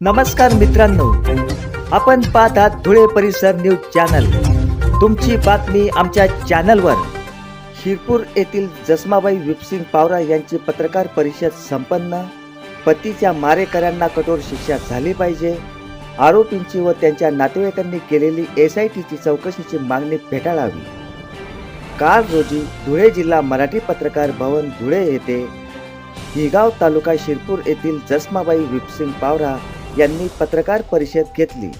नमस्कार मित्रांनो. आपण पाहत आहात धुळे परिसर न्यूज चॅनल. तुमची बातमी आमच्या चॅनलवर. शिरपूर येथील जसमाबाई विपसिंग पावरा यांची पत्रकार परिषद संपन्न. पतीच्या मारेकऱ्यांना कठोर शिक्षा झाली पाहिजे. आरोपींची व त्यांच्या नातेवाईकांनी केलेली एस आय टीची चौकशीची मागणी फेटाळावी. काल रोजी धुळे जिल्हा मराठी पत्रकार भवन धुळे येथे. हिगाव तालुका शिरपूर येथील जसमाबाई विपसिंग पावरा यांनी पत्रकार परिषद घेतली.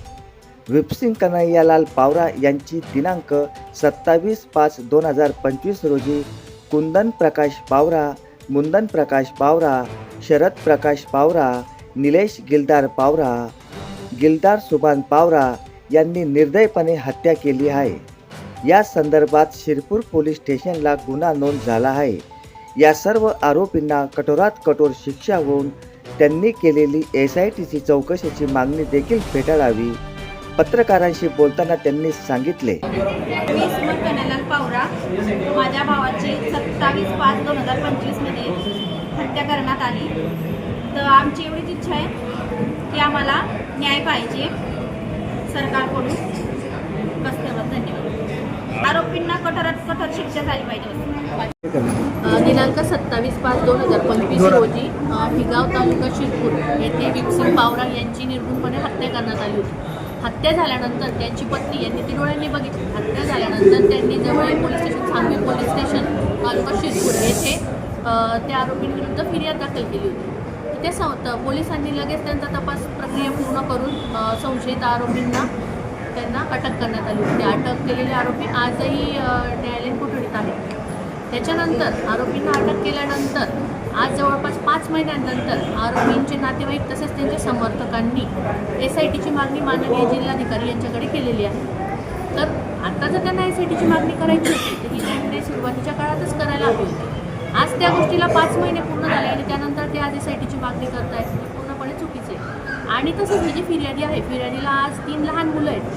विपसिंग कन्हैयालाल पावरा यांची दिनांक सत्तावीस पाच दोन हजार पंचवीस रोजी कुंदन प्रकाश पावरा मुंदन प्रकाश पावरा शरद प्रकाश पावरा निलेश गिलदार पावरा गिलदार सुभान पावरा यांनी निर्दयपणे हत्या केली आहे. या संदर्भात शिरपूर पोलीस स्टेशनला गुन्हा नोंद झाला आहे. या सर्व आरोपींना कठोरात कठोर शिक्षा होऊन त्यांनी केलेली एस आय टीची चौकशीची मागणी देखील फेटाळावी. पत्रकारांशी बोलताना त्यांनी सांगितले. मी सुमन कन्यालाल पावरा. माझ्या भावाची सत्तावीस पाच दोन हजार पंचवीसमध्ये हत्या करण्यात आली. तर आमची एवढीच इच्छा आहे की आम्हाला न्याय पाहिजे सरकारकडून. आरोपींना कठोरात कठोर शिक्षा झाली पाहिजे दिनांक सत्तावीस पाच दोन हजार पंचवीस रोजी अ, भिगाव तालुका शिरपूर येथे विपसिंग पावरा यांची निर्गुणपणे हत्या करण्यात आली होती. हत्या झाल्यानंतर त्यांची पत्नी यांनी ती डोळ्यांनी बघितली. हत्या झाल्यानंतर त्यांनी जवळ police station Sangvi police station taluka Shirpur येथे त्या आरोपींविरुद्ध फिर्याद दाखल केली होती. सं त- पोलिसांनी लगेच त्यांचा तपास प्रक्रिया पूर्ण करून संशयित आरोपींना त्यांना अटक करण्यात आली होती. अटक केलेले आरोपी आजही न्यायालयीन कोठडीत आहेत. त्याच्यानंतर आरोपींना अटक केल्यानंतर आज जवळपास पाच महिन्यांनंतर आरोपींचे नातेवाईक तसेच त्यांच्या समर्थकांनी एस आय टीची मागणी माननीय जिल्हाधिकारी यांच्याकडे केलेली आहे. तर आता जर त्यांना एस आय टीची मागणी करायची होती तर ही निर्णय सुरुवातीच्या काळातच करायला हवी होती. आज त्या गोष्टीला पाच महिने पूर्ण झाले आणि त्यानंतर ते आज एस आय टीची मागणी करतायत हे पूर्णपणे चुकीचे आहे. आणि तसंच ही जी फिर्यादी आहे. फिर्यादीला आज तीन लहान मुलं आहेत.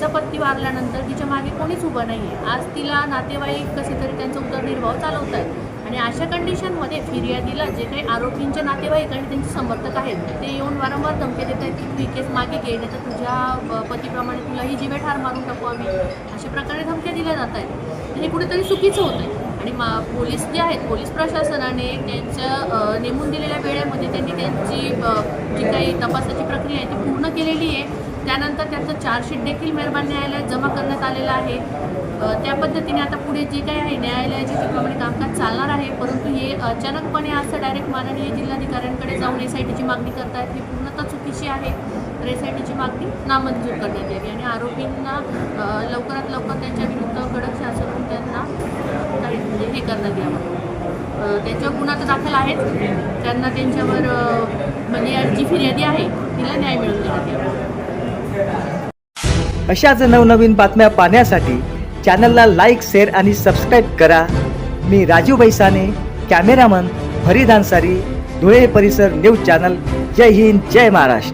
तिचा पत्ती वारल्यानंतर तिच्यामागे कोणीच उभं नाही आहे आज तिला नातेवाईक कसे तरी त्यांचा उदरनिर्वाह चालवत आहेत आणि अशा कंडिशनमध्ये फिर्यादीला जे काही आरोपींचे नातेवाईक आणि त्यांचे समर्थक आहेत ते येऊन वारंवार धमके देत आहेत की तू ही केस मागे घे नाही तर तुझ्या पतीप्रमाणे तुला ही जीवे ठार मारून टाकू आम्ही. अशा प्रकारे धमक्या दिल्या जात आहेत हे कुठेतरी चुकीचं होतं आहे आणि मा पोलीस जे आहेत पोलीस प्रशासनाने त्यांच्या नेमून दिलेल्या वेळेमध्ये त्यांनी त्यांची जी काही तपासाची प्रक्रिया आहे ती पूर्ण केलेली आहे. त्यानंतर त्यांचं चार्जशीट देखील मेहरबान न्यायालयात जमा करण्यात आलेलं आहे. त्या पद्धतीने आता पुढे जे काही आहे न्यायालयाचे त्याप्रमाणे कामकाज चालणार आहे परंतु हे अचानकपणे असं डायरेक्ट माननीय जिल्हाधिकाऱ्यांकडे जाऊन एस आय टीची मागणी करतायत ही पूर्णतः चुकीची आहे. तर एस आय टीची मागणी नामंजूर करण्यात यावी आणि आरोपींना लवकरात लवकर त्यांच्या विरुद्ध कडक शासन होऊन त्यांना काही म्हणजे द्यावा करण्यात त्यांच्यावर गुन्हा तर दाखल आहेत. त्यांना त्यांच्यावर म्हणजे जी फिर्यादी आहे तिला न्याय मिळवून देण्यात यावा. अशाच नवनवीन बातम्या पाहण्यासाठी चॅनलला लाईक शेअर आणि सबस्क्राईब करा. मी राजू बैसाने कॅमेरामन फरीद अन्सारी धुळे परिसर न्यूज चॅनल. जय हिंद जय महाराष्ट्र.